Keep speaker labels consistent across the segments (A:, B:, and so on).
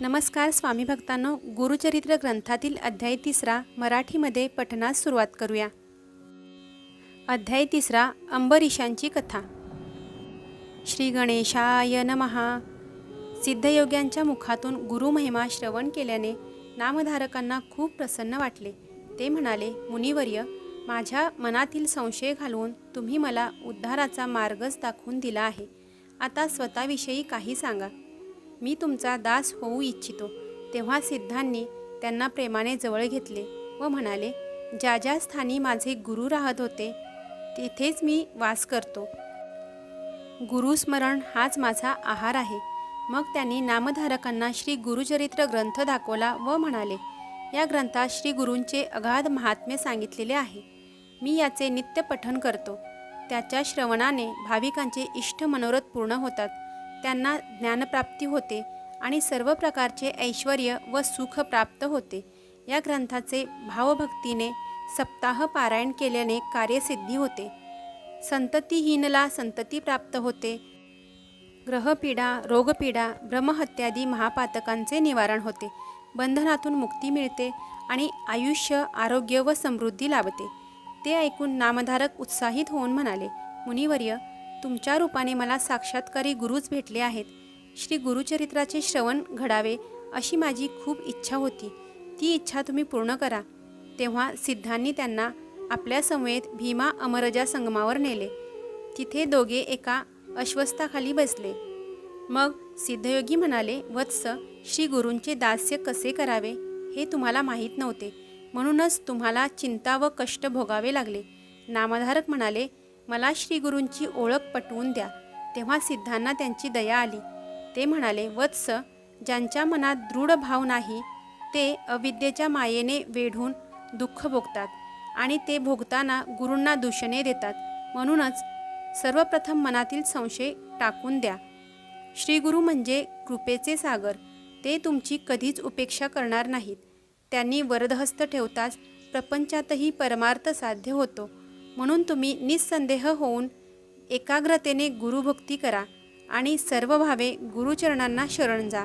A: नमस्कार स्वामी भक्तांनो. गुरुचरित्र ग्रंथातील अध्याय तिसरा मराठीमध्ये पठनास सुरुवात करूया. अध्याय तिसरा अंबरीशांची कथा. श्री गणेशाय नमहा सिद्धयोग्यांच्या मुखातून गुरुमहिमा श्रवण केल्याने नामधारकांना खूप प्रसन्न वाटले. ते म्हणाले मुनिवर्य माझ्या मनातील संशय घालवून तुम्ही मला उद्धाराचा मार्गच दाखवून दिला आहे. आता स्वतःविषयी काही सांगा. मी तुमचा दास होऊ इच्छितो. तेव्हा सिद्धांनी त्यांना प्रेमाने जवळ घेतले व म्हणाले ज्या ज्या स्थानी माझे गुरु राहत होते तेथेच मी वास करतो. गुरुस्मरण हाच माझा आहार आहे. मग त्यांनी नामधारकांना श्री गुरुचरित्र ग्रंथ दाखवला व म्हणाले या ग्रंथात श्री गुरूंचे अगाध महात्म्य सांगितलेले आहे. मी याचे नित्य पठन करतो. त्याच्या श्रवणाने भाविकांचे इष्ट मनोरथ पूर्ण होतात. त्यांना ज्ञानप्राप्ती होते आणि सर्व प्रकारचे ऐश्वर व सुख प्राप्त होते. या ग्रंथाचे भावभक्तीने सप्ताह पारायण केल्याने कार्यसिद्धी होते. संततीहीनला संतती प्राप्त होते. ग्रहपीडा रोगपीडा भ्रमहत्यादी महापातकांचे निवारण होते. बंधनातून मुक्ती मिळते आणि आयुष्य आरोग्य व समृद्धी लाभते. ते ऐकून नामधारक उत्साहित होऊन म्हणाले मुनिवर्य तुमच्या रूपाने मला साक्षात्कारी गुरुच भेटले आहेत. श्री गुरुचरित्राचे श्रवण घडावे अशी माझी खूप इच्छा होती. ती इच्छा तुम्ही पूर्ण करा. तेव्हा सिद्धांनी त्यांना आपल्या समवेत भीमा अमरजा संगमावर नेले. तिथे दोघे एका अश्वस्थाखाली बसले. मग सिद्धयोगी म्हणाले वत्स श्री गुरूंचे दास्य कसे करावे हे तुम्हाला माहीत नव्हते. म्हणूनच तुम्हाला चिंता व कष्ट भोगावे लागले. नामधारक म्हणाले मला श्रीगुरूंची ओळख पटवून द्या. तेव्हा सिद्धांना त्यांची दया आली. ते म्हणाले वत्स ज्यांच्या मनात दृढ भाव नाही ते अविद्येच्या मायेने वेढून दुःख भोगतात आणि ते भोगताना गुरूंना दूषणे देतात. म्हणूनच सर्वप्रथम मनातील संशय टाकून द्या. श्रीगुरु म्हणजे कृपेचे सागर. ते तुमची कधीच उपेक्षा करणार नाहीत. त्यांनी वरदहस्त ठेवताच प्रपंचातही परमार्थ साध्य होतो. म्हणून तुम्ही निस्संदेह होऊन एकाग्रतेने गुरुभक्ती करा आणि सर्व भावे गुरुचरणांना शरण जा.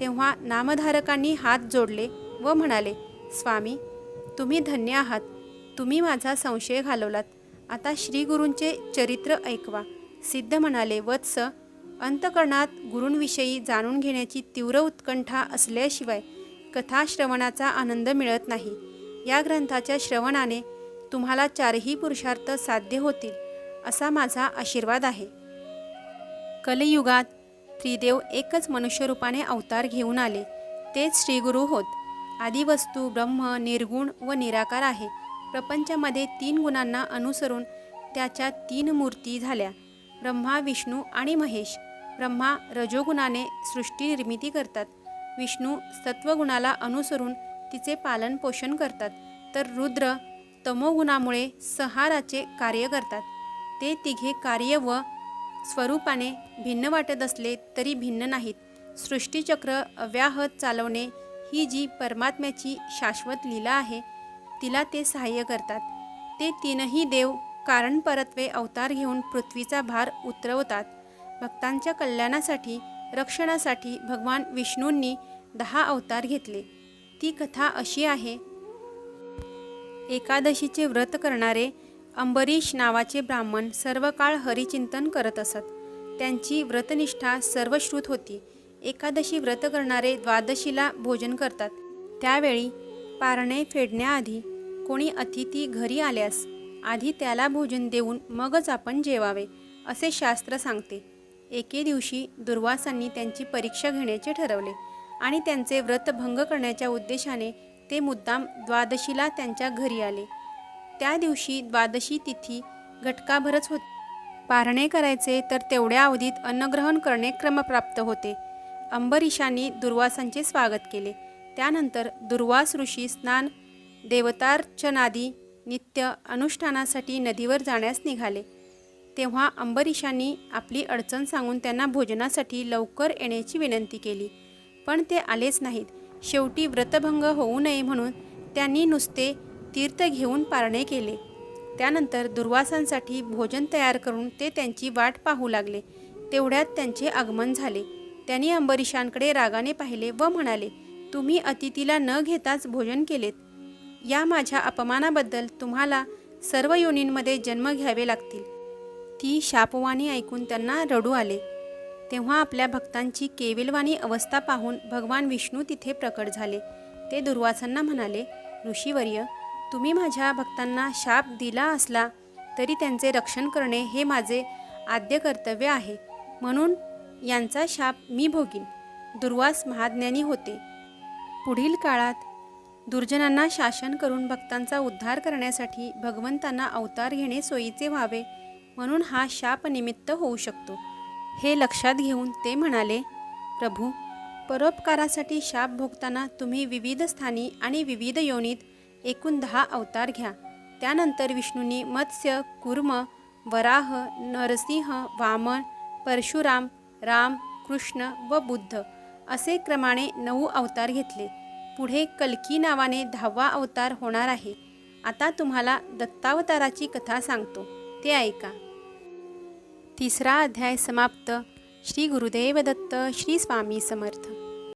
A: तेव्हा नामधारकांनी हात जोडले व म्हणाले स्वामी तुम्ही धन्य आहात. तुम्ही माझा संशय घालवलात. आता श्रीगुरूंचे चरित्र ऐकवा. सिद्ध म्हणाले वत्स अंतकरणात गुरूंविषयी जाणून घेण्याची तीव्र उत्कंठा असल्याशिवाय कथाश्रवणाचा आनंद मिळत नाही. या ग्रंथाच्या श्रवणाने तुम्हाला चारही पुरुषार्थ साध्य होतील असा माझा आशीर्वाद आहे. कलियुगात त्रिदेव एकच मनुष्यरूपाने अवतार घेऊन आले तेच श्रीगुरू होत. आदिवस्तू ब्रह्म निर्गुण व निराकार आहे. प्रपंचामध्ये तीन गुणांना अनुसरून त्याच्या तीन मूर्ती झाल्या ब्रह्मा विष्णू आणि महेश. ब्रह्मा रजोगुणाने सृष्टी निर्मिती करतात विष्णू सत्वगुणाला अनुसरून तिचे पालन पोषण करतात तर रुद्र तमोगुणामुळे संहाराचे कार्य करतात. ते तिघे कार्य व स्वरूपाने भिन्न वाटत असले तरी भिन्न नाहीत. सृष्टीचक्र अव्याहत चालवणे ही जी परमात्म्याची शाश्वत लीला आहे तिला ते सहाय्य करतात. ते तीनही देव कारण परत्वे अवतार घेऊन पृथ्वीचा भार उतरवतात. भक्तांच्या कल्याणासाठी रक्षणासाठी भगवान विष्णूंनी दहा अवतार घेतले. ती कथा अशी आहे एकादशीचे व्रत करणारे अंबरीश नावाचे ब्राह्मण सर्व काळ हरिचिंतन करत असत. त्यांची व्रतनिष्ठा सर्वश्रुत होती. एकादशी व्रत करणारे द्वादशीला भोजन करतात. त्यावेळी पारणे फेडण्याआधी कोणी अतिथी घरी आल्यास आधी त्याला भोजन देऊन मगच आपण जेवावे असे शास्त्र सांगते. एके दिवशी दुर्वासांनी त्यांची परीक्षा घेण्याचे ठरवले आणि त्यांचे व्रत भंग करण्याच्या उद्देशाने ते मुद्दाम द्वादशीला त्यांच्या घरी आले. त्या दिवशी द्वादशी तिथी घटकाभरच होती. पारणे करायचे तर तेवढ्या अवधीत अन्नग्रहण करणे क्रमप्राप्त होते. अंबरीशांनी दुर्वासांचे स्वागत केले. त्यानंतर दुर्वास ऋषी स्नान देवतार्चनादी नित्य अनुष्ठानासाठी नदीवर जाण्यास निघाले. तेव्हा अंबरीशांनी आपली अडचण सांगून त्यांना भोजनासाठी लवकर येण्याची विनंती केली. पण ते आलेच नाहीत. शेवटी व्रतभंग होऊ नये म्हणून त्यांनी नुसते तीर्थ घेऊन पारणे केले. त्यानंतर दुर्वासांसाठी भोजन तयार करून ते त्यांची वाट पाहू लागले. तेवढ्यात त्यांचे आगमन झाले. त्यांनी अंबरीशांकडे रागाने पाहिले व म्हणाले तुम्ही अतिथीला न घेताच भोजन केलेत. या माझ्या अपमानाबद्दल तुम्हाला सर्व योनींमध्ये जन्म घ्यावे लागतील. ती शापवाणी ऐकून त्यांना रडू आले. तेव्हा आपल्या भक्तांची केविलवाणी अवस्था पाहून भगवान विष्णू तिथे प्रकट झाले. ते दुर्वासांना म्हणाले ऋषीवर्य तुम्ही माझ्या भक्तांना शाप दिला असला तरी त्यांचे रक्षण करणे हे माझे आद्य कर्तव्य आहे. म्हणून यांचा शाप मी भोगीन. दुर्वास महाज्ञानी होते. पुढील काळात दुर्जनांना शासन करून भक्तांचा उद्धार करण्यासाठी भगवंतांना अवतार घेणे सोयीचे व्हावे म्हणून हा शापनिमित्त होऊ शकतो. हे लक्षात घेऊन ते म्हणाले प्रभू परोपकारासाठी शाप भोगताना तुम्ही विविध स्थानी आणि विविध योनीत एकूण दहा अवतार घ्या. त्यानंतर विष्णूंनी मत्स्य कुर्म वराह नरसिंह वामन परशुराम राम कृष्ण व बुद्ध असे क्रमाने नऊ अवतार घेतले. पुढे कल्की नावाने दहावा अवतार होणार आहे. आता तुम्हाला दत्तावताराची कथा सांगतो. ते ऐका. तिसरा अध्याय समाप्त. श्री गुरुदेव दत्त श्री स्वामी समर्थ.